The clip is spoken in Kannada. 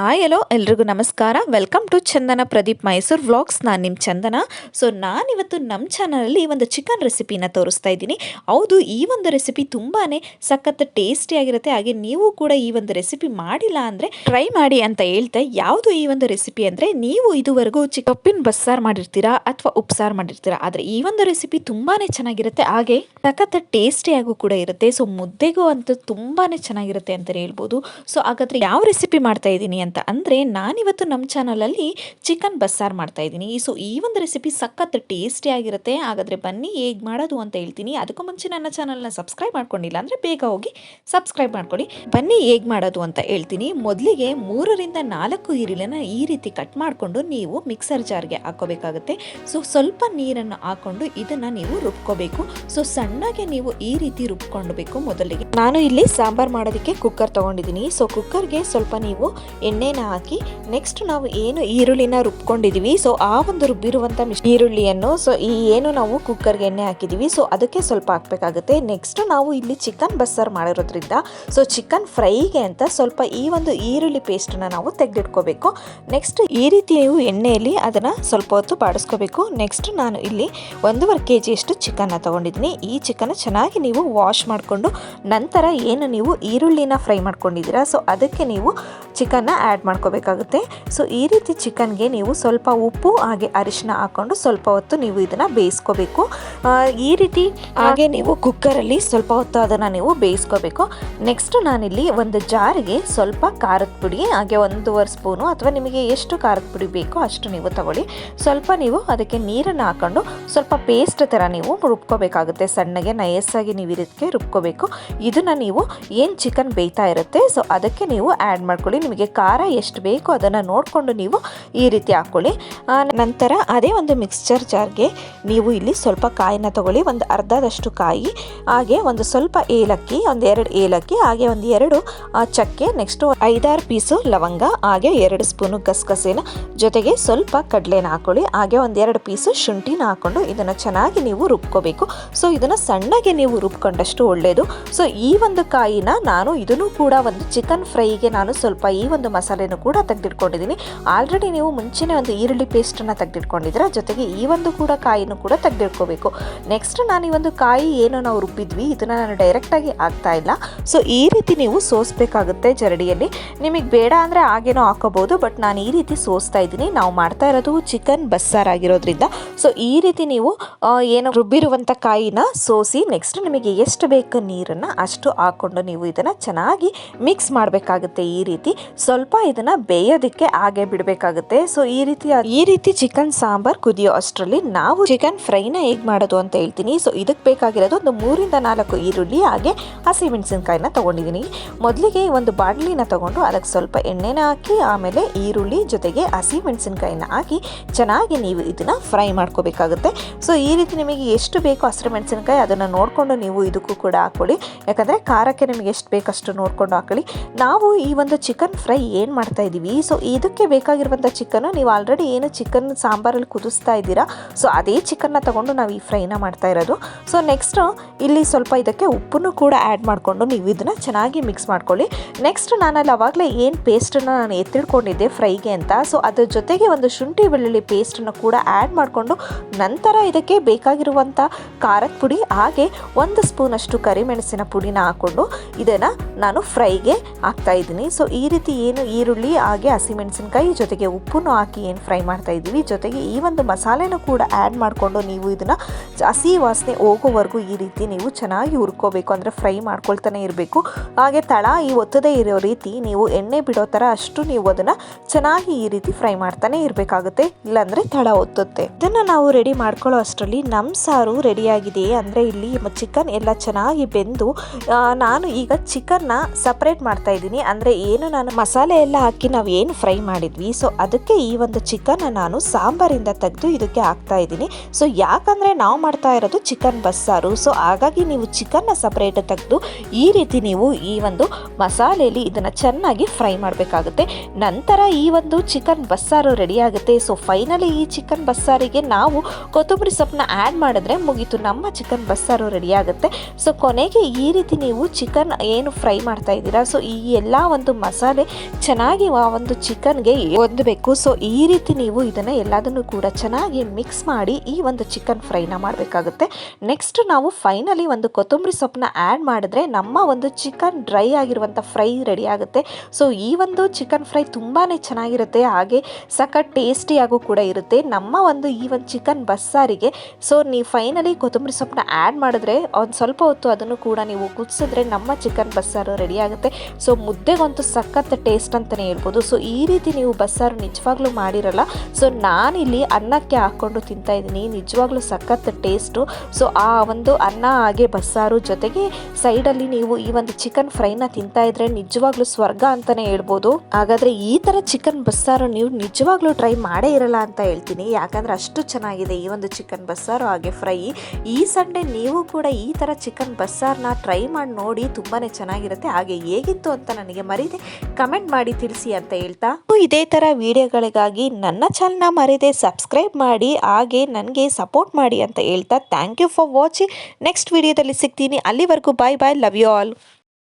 ಹಾಯ್ ಹಲೋ ಎಲ್ರಿಗೂ ನಮಸ್ಕಾರ. Welcome to Chandana Pradeep Mysuru vlogs ನಾನು ನಿಮ್ಮ ಚಂದನ. ಸೊ ನಾನಿವತ್ತು ನಮ್ಮ ಚಾನಲಲ್ಲಿ ಒಂದು ಚಿಕನ್ ರೆಸಿಪಿನ ತೋರಿಸ್ತಾ ಇದ್ದೀನಿ. ಹೌದು, ಈ ಒಂದು ರೆಸಿಪಿ ತುಂಬಾ ಸಖತ್ ಟೇಸ್ಟಿಯಾಗಿರುತ್ತೆ ಹಾಗೆ ನೀವು ಕೂಡ ಈ ಒಂದು ರೆಸಿಪಿ ಮಾಡಿಲ್ಲ ಅಂದರೆ ಟ್ರೈ ಮಾಡಿ ಅಂತ ಹೇಳ್ತಾ. ಯಾವುದು ಈ ಒಂದು ರೆಸಿಪಿ ಅಂದರೆ ನೀವು ಇದುವರೆಗೂ ಚಿಕಪ್ಪಿನ ಬಸ್ಸಾರು ಮಾಡಿರ್ತೀರಾ ಅಥವಾ ಉಪ್ಸಾರು ಮಾಡಿರ್ತೀರಾ? ಆದರೆ ಈ ಒಂದು ರೆಸಿಪಿ ತುಂಬಾ ಚೆನ್ನಾಗಿರುತ್ತೆ. ಹಾಗೆ ಸಖತ್ ಟೇಸ್ಟಿಯಾಗೂ ಕೂಡ ಇರುತ್ತೆ. ಸೊ ಮುದ್ದೆಗೂ ಅಂತೂ ತುಂಬಾ ಚೆನ್ನಾಗಿರುತ್ತೆ ಅಂತಲೇ ಹೇಳ್ಬೋದು. ಸೊ ಹಾಗಾದರೆ ಯಾವ ರೆಸಿಪಿ ಮಾಡ್ತಾ ಇದ್ದೀನಿ ಅಂತ ಅಂದರೆ ನಾನಿವತ್ತು ನಮ್ಮ ಚಾನಲಲ್ಲಿ ಚಿಕನ್ ಬಸ್ಸಾರು ಮಾಡ್ತಾ ಇದ್ದೀನಿ. ಸೊ ಈ ಒಂದು ರೆಸಿಪಿ ಸಖತ್ ಟೇಸ್ಟಿ ಆಗಿರುತ್ತೆ. ಹಾಗಾದರೆ ಬನ್ನಿ ಹೇಗೆ ಮಾಡೋದು ಅಂತ ಹೇಳ್ತೀನಿ. ಅದಕ್ಕೂ ಮುಂಚೆ ನನ್ನ ಚಾನಲ್ನ ಸಬ್ಸ್ಕ್ರೈಬ್ ಮಾಡ್ಕೊಂಡಿಲ್ಲ ಅಂದರೆ ಬೇಗ ಹೋಗಿ ಸಬ್ಸ್ಕ್ರೈಬ್ ಮಾಡ್ಕೊಳ್ಳಿ. ಬನ್ನಿ ಹೇಗೆ ಮಾಡೋದು ಅಂತ ಹೇಳ್ತೀನಿ. ಮೊದಲಿಗೆ ಮೂರರಿಂದ ನಾಲ್ಕು ಈರುಳ್ಳಿನ ಈ ರೀತಿ ಕಟ್ ಮಾಡಿಕೊಂಡು ನೀವು ಮಿಕ್ಸರ್ ಜಾರ್ಗೆ ಹಾಕೋಬೇಕಾಗುತ್ತೆ ಸೊ ಸ್ವಲ್ಪ ನೀರನ್ನು ಹಾಕ್ಕೊಂಡು ಇದನ್ನು ನೀವು ರುಬ್ಕೋಬೇಕು. ಸೊ ಸಣ್ಣಗೆ ನೀವು ಈ ರೀತಿ ರುಬ್ಕೊಂಡ್ಬೇಕು ಮೊದಲಿಗೆ. ನಾನು ಇಲ್ಲಿ ಸಾಂಬಾರ್ ಮಾಡೋದಕ್ಕೆ ಕುಕ್ಕರ್ ತಗೊಂಡಿದ್ದೀನಿ. ಸೊ ಕುಕ್ಕರ್ಗೆ ಸ್ವಲ್ಪ ನೀವು ಎಣ್ಣೆನ ಹಾಕಿ ನೆಕ್ಸ್ಟ್ ನಾವು ಏನು ಈರುಳ್ಳಿನ ರುಬ್ಕೊಂಡಿದೀವಿ. ಸೊ ಆ ಒಂದು ರುಬ್ಬಿರುವಂಥ ಮಿಶ್ ಈರುಳ್ಳಿಯನ್ನು ಸೊ ಈ ಏನು ನಾವು ಕುಕ್ಕರ್ಗೆ ಎಣ್ಣೆ ಹಾಕಿದೀವಿ. ಸೊ ಅದಕ್ಕೆ ಸ್ವಲ್ಪ ಹಾಕಬೇಕಾಗುತ್ತೆ. ನೆಕ್ಸ್ಟ್ ನಾವು ಇಲ್ಲಿ ಚಿಕನ್ ಬಸ್ಸಾರು ಮಾಡಿರೋದ್ರಿಂದ ಸೊ ಚಿಕನ್ ಫ್ರೈಗೆ ಅಂತ ಸ್ವಲ್ಪ ಈ ಒಂದು ಈರುಳ್ಳಿ ಪೇಸ್ಟನ್ನ ನಾವು ತೆಗೆದಿಟ್ಕೋಬೇಕು. ನೆಕ್ಸ್ಟ್ ಈ ರೀತಿ ನೀವು ಎಣ್ಣೆಯಲ್ಲಿ ಅದನ್ನು ಸ್ವಲ್ಪ ಹೊತ್ತು ಬಾಡಿಸ್ಕೋಬೇಕು. ನೆಕ್ಸ್ಟ್ ನಾನು ಇಲ್ಲಿ ಒಂದೂವರೆ ಕೆ ಜಿಯಷ್ಟು ಚಿಕನ್ನ ತೊಗೊಂಡಿದ್ದೀನಿ. ಈ ಚಿಕನ್ನ ಚೆನ್ನಾಗಿ ನೀವು ವಾಶ್ ಮಾಡಿಕೊಂಡು ನಂತರ ಏನು ನೀವು ಈರುಳ್ಳಿನ ಫ್ರೈ ಮಾಡ್ಕೊಂಡಿದ್ದೀರಾ? ಸೊ ಅದಕ್ಕೆ ನೀವು ಚಿಕನ್ನ ಆ್ಯಡ್ ಮಾಡ್ಕೋಬೇಕಾಗುತ್ತೆ. ಸೊ ಈ ರೀತಿ ಚಿಕನ್ಗೆ ನೀವು ಸ್ವಲ್ಪ ಉಪ್ಪು, ಹಾಗೆ ಅರಿಶಿನ ಹಾಕ್ಕೊಂಡು ಸ್ವಲ್ಪ ಹೊತ್ತು ನೀವು ಇದನ್ನು ಬೇಯಿಸ್ಕೋಬೇಕು. ಈ ರೀತಿ ಹಾಗೆ ನೀವು ಕುಕ್ಕರಲ್ಲಿ ಸ್ವಲ್ಪ ಹೊತ್ತು ಅದನ್ನು ನೀವು ಬೇಯಿಸ್ಕೋಬೇಕು. ನೆಕ್ಸ್ಟ್ ನಾನಿಲ್ಲಿ ಒಂದು ಜಾರಿಗೆ ಸ್ವಲ್ಪ ಖಾರದ ಪುಡಿ, ಹಾಗೆ ಒಂದೂವರೆ ಸ್ಪೂನು ಅಥವಾ ನಿಮಗೆ ಎಷ್ಟು ಖಾರದ ಪುಡಿ ಬೇಕೋ ಅಷ್ಟು ನೀವು ತಗೊಳ್ಳಿ. ಸ್ವಲ್ಪ ನೀವು ಅದಕ್ಕೆ ನೀರನ್ನು ಹಾಕೊಂಡು ಸ್ವಲ್ಪ ಪೇಸ್ಟ್ ಥರ ನೀವು ರುಬ್ಕೋಬೇಕಾಗುತ್ತೆ. ಸಣ್ಣಗೆ ನಯಸ್ಸಾಗಿ ನೀವು ಇದಕ್ಕೆ ರುಬ್ಕೋಬೇಕು. ಇದನ್ನು ನೀವು ಏನು ಚಿಕನ್ ಬೇಯ್ತಾ ಇರುತ್ತೆ, ಸೊ ಅದಕ್ಕೆ ನೀವು ಆ್ಯಡ್ ಮಾಡ್ಕೊಳ್ಳಿ. ನಿಮಗೆ ಖಾರ ಎಷ್ಟು ಬೇಕೋ ಅದನ್ನು ನೋಡಿಕೊಂಡು ನೀವು ಈ ರೀತಿ ಹಾಕ್ಕೊಳ್ಳಿ ನಂತರ ಅದೇ ಒಂದು ಮಿಕ್ಸ್ಚರ್ ಜಾರ್ಗೆ ನೀವು ಇಲ್ಲಿ ಸ್ವಲ್ಪ ಕಾಯಿನ ತಗೊಳ್ಳಿ. ಒಂದು ಅರ್ಧದಷ್ಟು ಕಾಯಿ, ಹಾಗೆ ಒಂದು ಸ್ವಲ್ಪ ಏಲಕ್ಕಿ, ಒಂದು ಎರಡು ಏಲಕ್ಕಿ, ಹಾಗೆ ಒಂದು ಎರಡು ಚಕ್ಕೆ ನೆಕ್ಸ್ಟು ಐದಾರು ಪೀಸು ಲವಂಗ, ಹಾಗೆ ಎರಡು ಸ್ಪೂನು ಗಸಗಸೆನ ಜೊತೆಗೆ ಸ್ವಲ್ಪ ಕಡಲೆನ ಹಾಕೊಳ್ಳಿ. ಹಾಗೆ ಒಂದೆರಡು ಪೀಸು ಶುಂಠಿನ ಹಾಕ್ಕೊಂಡು ಇದನ್ನು ಚೆನ್ನಾಗಿ ನೀವು ರುಬ್ಕೋಬೇಕು. ಸೊ ಇದನ್ನು ಸಣ್ಣಗೆ ನೀವು ರುಬ್ಕೊಂಡಷ್ಟು ಒಳ್ಳೆಯದು ಸೊ ಈ ಒಂದು ಕಾಯಿನ ನಾನು ಇದನ್ನು ಕೂಡ ಒಂದು ಚಿಕನ್ ಫ್ರೈಗೆ ನಾನು ಸ್ವಲ್ಪ ಈ ಒಂದು ಮಸಾಲೆನೂ ಕೂಡ ತೆಗೆದಿಟ್ಕೊಂಡಿದ್ದೀನಿ. ಆಲ್ರೆಡಿ ನೀವು ಮುಂಚೆನೇ ಒಂದು ಈರುಳ್ಳಿ ಪೇಸ್ಟನ್ನು ತೆಗೆದಿಟ್ಕೊಂಡಿದ್ದೀರಾ? ಜೊತೆಗೆ ಈ ಒಂದು ಕೂಡ ಕಾಯಿನೂ ಕೂಡ ತೆಗೆದಿಟ್ಕೋಬೇಕು. ನೆಕ್ಸ್ಟ್ ನಾನು ಈ ಒಂದು ಕಾಯಿ ಏನು ನಾವು ರುಬ್ಬಿದ್ವಿ, ಇದನ್ನು ನಾನು ಡೈರೆಕ್ಟಾಗಿ ಆಗ್ತಾ ಇಲ್ಲ. ಸೊ ಈ ರೀತಿ ನೀವು ಸೋಸಬೇಕಾಗುತ್ತೆ ಜರಡಿಯಲ್ಲಿ. ನಿಮಗೆ ಬೇಡ ಅಂದರೆ ಹಾಗೇನೋ ಹಾಕೋಬೋದು ಬಟ್ ನಾನು ಈ ರೀತಿ ಸೋಸ್ತಾ ಇದ್ದೀನಿ. ನಾವು ಮಾಡ್ತಾ ಇರೋದು ಚಿಕನ್ ಬಸ್ಸಾರ್ ಆಗಿರೋದ್ರಿಂದ. ಸೊ ಈ ರೀತಿ ನೀವು ಏನು ರುಬ್ಬಿರುವಂಥ ಕಾಯಿನ ಸೋಸಿ ನೆಕ್ಸ್ಟ್ ನಿಮಗೆ ಎಷ್ಟು ಬೇಕು ನೀರನ್ನು ಅಷ್ಟು ಹಾಕ್ಕೊಂಡು ನೀವು ಇದನ್ನು ಚೆನ್ನಾಗಿ ಮಿಕ್ಸ್ ಮಾಡಬೇಕಾಗುತ್ತೆ ಈ ರೀತಿ. ಸ್ವಲ್ಪ ಇದನ್ನು ಬೇಯೋದಕ್ಕೆ ಹಾಗೆ ಬಿಡಬೇಕಾಗುತ್ತೆ. ಸೊ ಈ ರೀತಿ ಈ ರೀತಿ ಚಿಕನ್ ಸಾಂಬಾರ್ ಕುದಿಯೋ ಅಷ್ಟರಲ್ಲಿ ನಾವು ಚಿಕನ್ ಫ್ರೈನ ಹೇಗೆ ಮಾಡೋದು ಅಂತ ಹೇಳ್ತೀನಿ. ಸೊ ಇದಕ್ಕೆ ಬೇಕಾಗಿರೋದು ಒಂದು ಮೂರಿಂದ ನಾಲ್ಕು ಈರುಳ್ಳಿ ಹಾಗೆ ಹಸಿಮೆಣಸಿನ್ಕಾಯಿನ ತಗೊಂಡಿದ್ದೀನಿ. ಮೊದಲಿಗೆ ಒಂದು ಬಾಣಲಿನ ತಗೊಂಡು ಅದಕ್ಕೆ ಸ್ವಲ್ಪ ಎಣ್ಣೆನ ಹಾಕಿ, ಆಮೇಲೆ ಈರುಳ್ಳಿ ಜೊತೆಗೆ ಹಸಿಮೆಣಸಿನ್ಕಾಯಿನ ಹಾಕಿ ಚೆನ್ನಾಗಿ ನೀವು ಇದನ್ನು ಫ್ರೈ ಮಾಡ್ಕೋಬೇಕಾಗುತ್ತೆ. ಸೊ ಈ ರೀತಿ ನಿಮಗೆ ಎಷ್ಟು ಬೇಕು ಹಸಿರು ಮೆಣಸಿನ್ಕಾಯಿ ಅದನ್ನು ನೋಡಿಕೊಂಡು ನೀವು ಇದಕ್ಕೂ ಕೂಡ ಹಾಕ್ಕೊಳ್ಳಿ. ಯಾಕಂದರೆ ಖಾರಕ್ಕೆ ನಿಮಗೆ ಎಷ್ಟು ಬೇಕಷ್ಟು ನೋಡಿಕೊಂಡು ಹಾಕೊಳ್ಳಿ ನಾವು ಈ ಒಂದು ಚಿಕನ್ ಫ್ರೈ ಏನು ಮಾಡ್ತಾ ಇದ್ದೀವಿ ಸೊ ಇದಕ್ಕೆ ಬೇಕಾಗಿರುವಂಥ ಚಿಕನ್ನು ನೀವು ಆಲ್ರೆಡಿ ಏನು ಚಿಕನ್ ಸಾಂಬಾರಲ್ಲಿ ಕುದಿಸ್ತಾ ಇದ್ದೀರಾ? ಸೊ ಅದೇ ಚಿಕನ್ನ ತೊಗೊಂಡು ನಾವು ಈ ಫ್ರೈನ ಮಾಡ್ತಾ ಇರೋದು. ಸೊ ನೆಕ್ಸ್ಟು ಇಲ್ಲಿ ಸ್ವಲ್ಪ ಇದಕ್ಕೆ ಉಪ್ಪನ್ನು ಕೂಡ ಆ್ಯಡ್ ಮಾಡಿಕೊಂಡು ನೀವು ಇದನ್ನು ಚೆನ್ನಾಗಿ ಮಿಕ್ಸ್ ಮಾಡ್ಕೊಳ್ಳಿ. ನೆಕ್ಸ್ಟ್ ನಾನಲ್ಲಿ ಅವಾಗಲೇ ಏನು ಪೇಸ್ಟನ್ನು ನಾನು ಎತ್ತಿಡ್ಕೊಂಡಿದ್ದೆ ಫ್ರೈಗೆ ಅಂತ. ಸೊ ಅದ್ರ ಜೊತೆಗೆ ಒಂದು ಶುಂಠಿ ಬೆಳ್ಳುಳ್ಳಿ ಪೇಸ್ಟನ್ನು ಕೂಡ ಆ್ಯಡ್ ಮಾಡಿಕೊಂಡು ನಂತರ ಇದಕ್ಕೆ ಬೇಕಾಗಿರುವಂಥ ಖಾರದ ಪುಡಿ, ಹಾಗೆ ಒಂದು ಸ್ಪೂನಷ್ಟು ಕರಿಮೆಣಸಿನ ಪುಡಿನ ಹಾಕ್ಕೊಂಡು ಇದನ್ನು ನಾನು ಫ್ರೈಗೆ ಹಾಕ್ತಾ ಇದ್ದೀನಿ. ಸೊ ಈ ರೀತಿ ಏನು ಈರುಳ್ಳಿ, ಹಾಗೆ ಹಸಿಮೆಣಸಿನ್ಕಾಯಿ ಜೊತೆಗೆ ಉಪ್ಪನ್ನು ಹಾಕಿ ಏನು ಫ್ರೈ ಮಾಡ್ತಾ ಇದ್ದೀವಿ. ಜೊತೆಗೆ ಈ ಒಂದು ಮಸಾಲೆನ ಕೂಡ ಆ್ಯಡ್ ಮಾಡಿಕೊಂಡು ನೀವು ಇದನ್ನು ಹಸಿ ವಾಸನೆ ಹೋಗೋವರೆಗೂ ಈ ರೀತಿ ನೀವು ಚೆನ್ನಾಗಿ ಹುರ್ಕೋಬೇಕು. ಅಂದರೆ ಫ್ರೈ ಮಾಡ್ಕೊಳ್ತಾನೆ ಇರಬೇಕು. ಹಾಗೆ ತಳ ಈ ಒತ್ತದೇ ಇರೋ ರೀತಿ ನೀವು ಎಣ್ಣೆ ಬಿಡೋ ಥರ ಅಷ್ಟು ನೀವು ಅದನ್ನು ಚೆನ್ನಾಗಿ ಈ ರೀತಿ ಫ್ರೈ ಮಾಡ್ತಾನೆ ಇರಬೇಕಾಗುತ್ತೆ. ಇಲ್ಲಾಂದರೆ ತಳ ಒತ್ತುತ್ತೆ. ಇದನ್ನು ನಾವು ರೆಡಿ ಮಾಡ್ಕೊಳ್ಳೋ ಅಷ್ಟರಲ್ಲಿ ನಮ್ಮ ಸಾರು ರೆಡಿಯಾಗಿದೆ ಅಂದರೆ ಇಲ್ಲಿ ಚಿಕನ್ ಎಲ್ಲ ಚೆನ್ನಾಗಿ ಬೆಂದು ನಾನು ಈಗ ಚಿಕನ್ನ ಸಪ್ರೇಟ್ ಮಾಡ್ತಾ ಇದ್ದೀನಿ. ಅಂದರೆ ಏನು ನಾನು ಮಸಾಲೆ ಎಲ್ಲ ಹಾಕಿ ನಾವು ಏನು ಫ್ರೈ ಮಾಡಿದ್ವಿ ಸೊ ಅದಕ್ಕೆ ಈ ಒಂದು ಚಿಕನ್ ನಾನು ಸಾಂಬಾರಿಂದ ತೆಗೆದು ಇದಕ್ಕೆ ಹಾಕ್ತಾ ಇದ್ದೀನಿ. ಸೊ ಯಾಕಂದರೆ ನಾವು ಮಾಡ್ತಾ ಇರೋದು ಚಿಕನ್ ಬಸ್ಸಾರು ಸೊ ಹಾಗಾಗಿ ನೀವು ಚಿಕನ್ನ ಸಪ್ರೇಟ್ ತೆಗೆದು ಈ ರೀತಿ ನೀವು ಈ ಒಂದು ಮಸಾಲೆಯಲ್ಲಿ ಇದನ್ನು ಚೆನ್ನಾಗಿ ಫ್ರೈ ಮಾಡಬೇಕಾಗುತ್ತೆ. ನಂತರ ಈ ಒಂದು ಚಿಕನ್ ಬಸ್ಸಾರು ರೆಡಿ ಆಗುತ್ತೆ. ಸೊ ಫೈನಲಿ ಈ ಚಿಕನ್ ಬಸ್ಸಾರಿಗೆ ನಾವು ಕೊತ್ತಂಬರಿ ಸೊಪ್ಪನ್ನ ಆ್ಯಡ್ ಮಾಡಿದ್ರೆ ಮುಗೀತು. ನಮ್ಮ ಚಿಕನ್ ಬಸ್ಸಾರು ರೆಡಿ ಆಗುತ್ತೆ. ಸೊ ಕೊನೆಗೆ ಈ ರೀತಿ ನೀವು ಚಿಕನ್ ಏನು ಫ್ರೈ ಮಾಡ್ತಾ ಇದ್ದೀರಾ ಸೊ ಈ ಎಲ್ಲ ಒಂದು ಮಸಾಲೆ ಚೆನ್ನಾಗಿ ಆ ಒಂದು ಚಿಕನ್ಗೆ ಹೊಂದಬೇಕು. ಸೊ ಈ ರೀತಿ ನೀವು ಇದನ್ನು ಎಲ್ಲದನ್ನು ಕೂಡ ಚೆನ್ನಾಗಿ ಮಿಕ್ಸ್ ಮಾಡಿ ಈ ಒಂದು ಚಿಕನ್ ಫ್ರೈನ ಮಾಡಬೇಕಾಗುತ್ತೆ. ನೆಕ್ಸ್ಟ್ ನಾವು ಫೈನಲಿ ಒಂದು ಕೊತ್ತಂಬರಿ ಸೊಪ್ಪನ್ನ ಆ್ಯಡ್ ಮಾಡಿದ್ರೆ ನಮ್ಮ ಒಂದು ಚಿಕನ್ ಡ್ರೈ ಆಗಿರುವಂಥ ಫ್ರೈ ರೆಡಿ ಆಗುತ್ತೆ. ಸೊ ಈ ಒಂದು ಚಿಕನ್ ಫ್ರೈ ತುಂಬಾ ಚೆನ್ನಾಗಿರುತ್ತೆ. ಹಾಗೆ ಸಖತ್ ಟೇಸ್ಟಿಯಾಗೂ ಕೂಡ ಇರುತ್ತೆ. ನಮ್ಮ ಒಂದು ಈ ಒಂದು ಚಿಕನ್ ಬಸ್ಸಾರಿಗೆ ಸೊ ನೀವು ಫೈನಲಿ ಕೊತ್ತಂಬರಿ ಸೊಪ್ಪನ್ನ ಆ್ಯಡ್ ಮಾಡಿದ್ರೆ ಒಂದು ಸ್ವಲ್ಪ ಹೊತ್ತು ಅದನ್ನು ಕೂಡ ನೀವು ಕುದಿಸಿದ್ರೆ ನಮ್ಮ ಚಿಕನ್ ಬಸ್ಸಾರು ರೆಡಿ ಆಗುತ್ತೆ. ಸೊ ಮುದ್ದೆಗಂತೂ ಸಖತ್ ಟೇಸ್ಟ್ ಅಂತಲೇ ಹೇಳ್ಬೋದು ಸೊ ಈ ರೀತಿ ನೀವು ಬಸ್ಸಾರು ನಿಜವಾಗ್ಲೂ ಮಾಡಿರಲ್ಲ. ಸೊ ನಾನಿಲ್ಲಿ ಅನ್ನಕ್ಕೆ ಹಾಕ್ಕೊಂಡು ತಿಂತಾ ಇದ್ದೀನಿ. ನಿಜವಾಗ್ಲೂ ಸಖತ್ ಟೇಸ್ಟು ಸೊ ಆ ಒಂದು ಅನ್ನ ಹಾಗೆ ಬಸ್ಸಾರು ಜೊತೆಗೆ ಸೈಡಲ್ಲಿ ನೀವು ಈ ಒಂದು ಚಿಕನ್ ಫ್ರೈನ ತಿಂತಾ ಇದ್ರೆ ನಿಜವಾಗ್ಲೂ ಸ್ವರ್ಗ ಅಂತಲೇ ಹೇಳ್ಬೋದು. ಹಾಗಾದರೆ ಈ ಥರ ಚಿಕನ್ ಬಸ್ಸಾರು ನೀವು ನಿಜವಾಗ್ಲೂ ಟ್ರೈ ಮಾಡೇ ಇರಲ್ಲ ಅಂತ ಹೇಳ್ತೀನಿ. ಯಾಕಂದರೆ ಅಷ್ಟು ಚೆನ್ನಾಗಿದೆ ಈ ಒಂದು ಚಿಕನ್ ಬಸ್ಸಾರು ಹಾಗೆ ಫ್ರೈ ಈ ಸಂಡೇ ನೀವು ಕೂಡ ಈ ಥರ ಚಿಕನ್ ಬಸ್ಸಾರನ್ನ ಟ್ರೈ ಮಾಡಿ ನೋಡಿ ತುಂಬಾ ಚೆನ್ನಾಗಿರುತ್ತೆ. ಹಾಗೆ ಹೇಗಿತ್ತು ಅಂತ ನನಗೆ ಮರೀದೆ ಕಮೆಂಟ್ ಮಾಡಿ ತಿಳಿಸಿ ಅಂತ ಹೇಳ್ತಾ. ಇದೇ ಥರ ವಿಡಿಯೋಗಳಿಗಾಗಿ ನನ್ನ ಚಾನಲ್ನ ಮರೆಯದೆ ಸಬ್ಸ್ಕ್ರೈಬ್ ಮಾಡಿ, ಹಾಗೆ ನನಗೆ ಸಪೋರ್ಟ್ ಮಾಡಿ ಅಂತ ಹೇಳ್ತಾ. Thank you for watching next ವಿಡಿಯೋದಲ್ಲಿ ಸಿಗ್ತೀನಿ. ಅಲ್ಲಿವರೆಗೂ bye bye love you all